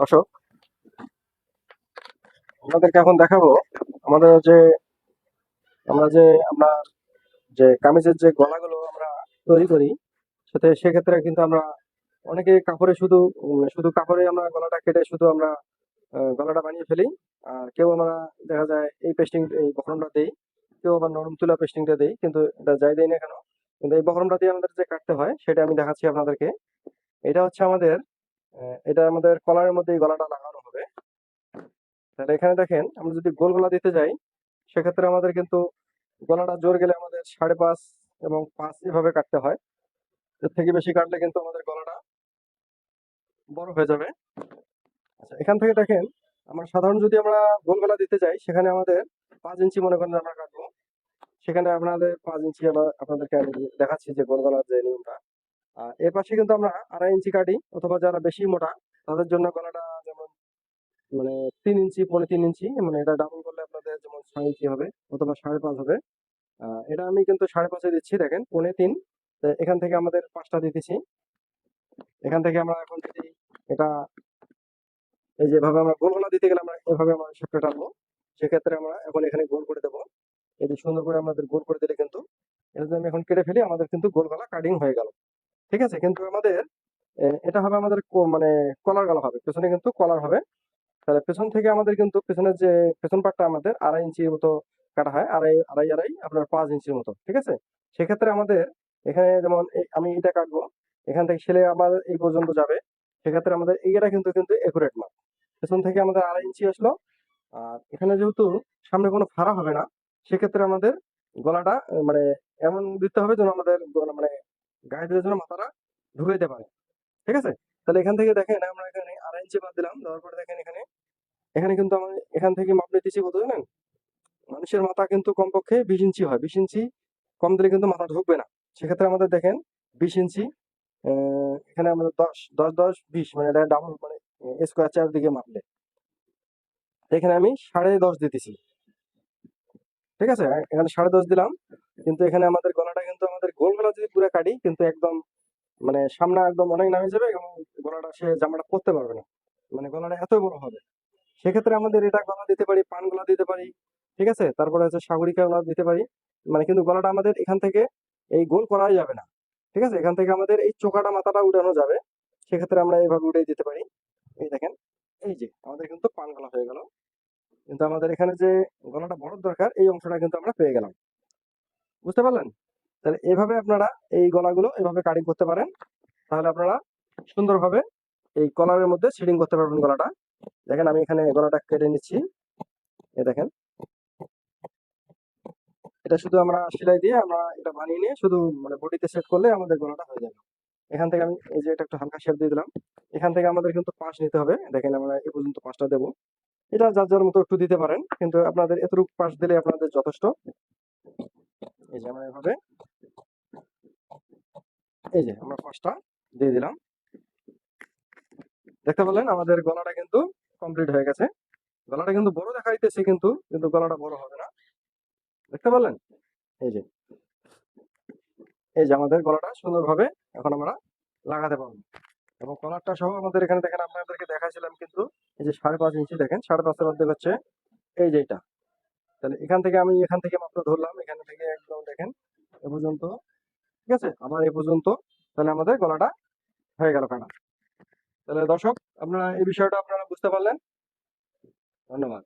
দর্শক, আপনাদেরকে এখন দেখাবো আমাদের যে, আমরা যে আমরা যে কামিজের যে গলাগুলো আমরা তৈরি করি সাথে সেক্ষেত্রে কিন্তু আমরা অনেকে কাপড়ে শুধু শুধু কাপড়ে আমরা গলাটা কেটে শুধু আমরা গলাটা বানিয়ে ফেলি। আর কেউ আমরা দেখা যায় এই পেস্টিং এই বখরমটা দিই, কেউ আবার নরম তুলা পেস্টিংটা দিই, কিন্তু এটা যাই দেই না কেন? কিন্তু এই বখরমটা দিয়ে আমাদের যে কাটতে হয়, সেটা আমি দেখাচ্ছি আপনাদেরকে। এটা হচ্ছে আমাদের এটা আমাদের কলারের মধ্যে গলাটা লাগানো হবে। তাহলে এখানে দেখেন, আমরা যদি গোল গলা দিতে যাই, সেক্ষেত্রে আমাদের কিন্তু গলাটা জোর গেলে আমাদের সাড়ে পাঁচ এবং পাঁচ এভাবে কাটতে হয়। এর থেকে বেশি কাটলে কিন্তু আমাদের গলাটা বড় হয়ে যাবে। আচ্ছা এখান থেকে দেখেন, আমরা সাধারণ যদি আমরা গোল গলা দিতে যাই, সেখানে আমাদের পাঁচ ইঞ্চি মনে করেন আমরা কাটবো। সেখানে আপনাদের পাঁচ ইঞ্চি আমরা আপনাদেরকে আমি দেখাচ্ছি যে গোল গলার যে নিয়মটা। এর পাশে কিন্তু আমরা আড়াই ইঞ্চি কাটি অথবা যারা বেশি মোটা, তাদের জন্য গলাটা যেমন মানে তিন ইঞ্চি, পৌনে তিন ইঞ্চি মানে এটা ডাবল করলে আপনাদের যেমন ছয় ইঞ্চি হবে অথবা সাড়ে পাঁচ হবে। এটা আমি কিন্তু সাড়ে পাঁচে দিচ্ছি, দেখেন, পৌনে তিন। এখান থেকে আমাদের পাঁচটা দিতেছি। এখান থেকে আমরা এখন যদি এটা, এই যেভাবে আমরা গোল গলা দিতে গেলে আমরা এভাবে আমরা শেপটা টানবো। সেক্ষেত্রে আমরা এখন এখানে গোল করে দেবো। এই যে সুন্দর করে আমাদের গোল করে দিলে কিন্তু, এটা যদি আমি এখন কেটে ফেলি, আমাদের কিন্তু গোল গলা কাটিং হয়ে গেল। ঠিক আছে? কিন্তু আমাদের এটা হবে আমাদের মানে কলার গলা হবে। পেছনে কিন্তু কলার হবে। তাহলে পেছন থেকে আমাদের কিন্তু পেছনের যে, পেছন পাটটা আমাদের আড়াই ইঞ্চির মতো কাটা হয়। আড়াই আড়াই আড়াই, আপনার পাঁচ ইঞ্চির মতো। ঠিক আছে? সেক্ষেত্রে আমাদের এখানে যেমন আমি এটা কাটবো। এখান থেকে ছেলে আবার এই পর্যন্ত যাবে। সেক্ষেত্রে আমাদের এইটা কিন্তু কিন্তু একুরেট মাপ। পেছন থেকে আমাদের আড়াই ইঞ্চি আসলো। আর এখানে যেহেতু সামনে কোনো ফাড়া হবে না, সেক্ষেত্রে আমাদের গলাটা মানে এমন দিতে হবে যেন আমাদের মানে গায়ে দিয়ে যেন মাথাটা ঢুকে দিতে পারে, ঠিক আছে? তাহলে এখান থেকে দেখেন আমরা এখানে আড়াই ইঞ্চি বাদ দিলাম, দেওয়ার পরে দেখেন এখানে এখানে কিন্তু আমি এখান থেকে মাপ নিতেছি কত জানেন? মানুষের মাথা কিন্তু কমপক্ষে বিশ ইঞ্চি হয়, বিশ ইঞ্চি কম দিলে কিন্তু মাথা ঢুকবে না। সেক্ষেত্রে আমাদের দেখেন বিশ ইঞ্চি এখানে আমাদের দশ দশ দশ, বিশ মানে এটা ডাবল মানে স্কোয়ার চারদিকে মাপলে। এখানে আমি সাড়ে দশ দিতেছি, ঠিক আছে? এখানে সাড়ে দশ দিলাম, কিন্তু এখানে আমাদের গলাটা কিন্তু আমাদের গোল কাটি, কিন্তু একদম মানে সামনে একদম অনেক নামে যাবে এবং গলাটা সে জামাটা পরতে পারবে না। মানে গলাটা এত বড় হবে। সেক্ষেত্রে আমাদের এটা গলা দিতে পারি, পান গলা দিতে পারি, ঠিক আছে? তারপরে হচ্ছে সাগরিকা গলা দিতে পারি। মানে কিন্তু গলাটা আমাদের এখান থেকে এই গোল করাই যাবে না, ঠিক আছে? এখান থেকে আমাদের এই চোকাটা মাথাটা উঠানো যাবে। সেক্ষেত্রে আমরা এইভাবে উঠে দিতে পারি। এই দেখেন, এই যে আমাদের কিন্তু পান গলা হয়ে গেল। কিন্তু আমাদের এখানে যে গলাটা বড় দরকার, এই অংশটা কিন্তু আমরা পেয়ে গেলাম। বুঝতে পারলেন? তাহলে এভাবে আপনারা এই গলাগুলো এভাবে কাটিং করতে পারেন। তাহলে আপনারা সুন্দরভাবে এই কলারের মধ্যে শেডিং করতে পারবেন গলাটা। দেখেন আমি এখানে গলাটা কেটে নিচ্ছি। এই দেখেন। এটা শুধু আমরা সেলাই দিয়ে আমরা এটা বানিয়ে নিয়ে শুধু মানে বডিতে সেট করলে আমাদের গলাটা হয়ে যাবে। এখান থেকে আমি এই যে এটা একটু হালকা শেপ দিয়ে দিলাম। এখান থেকে আমাদের কিন্তু পাশ নিতে হবে। দেখেন আমরা এ পর্যন্ত পাশটা দেবো। এটা যার যার মতো একটু দিতে পারেন। কিন্তু আপনাদের এতটুকু পাশ দিলে আপনাদের যথেষ্ট। এই যে আমরা এভাবে এই যে, আমরা পাশটা দিয়ে দিলাম। দেখতে পেলেন আমাদের গলাটা কিন্তু কমপ্লিট হয়ে গেছে। গলাটা কিন্তু বড় দেখা যাইতেছে কিন্তু কিন্তু গলাটা বড় হবে না। দেখতে পারলেন এই যে। এই যে, আমাদের গলাটা সুন্দরভাবে এখন আমরা লাগাতে পারব। এবং কলারটা সহ আমাদের এখানে দেখেন আপনাদেরকে দেখাইছিলাম কিন্তু এই যে সাড়ে পাঁচ ইঞ্চি, দেখেন, সাড়ে পাঁচের অর্ধেক হচ্ছে এই যে এটা। তাহলে এখান থেকে আমি এখান থেকে মাপটা ধরলাম, এখান থেকে একদম দেখেন, এ পর্যন্ত ঠিক আছে? আমার এই পর্যন্ত। তাহলে আমাদের গলাটা হয়ে গেল কাটা তাহলে দর্শক, আপনারা এই বিষয়টা আপনারা বুঝতে পারলেন। ধন্যবাদ।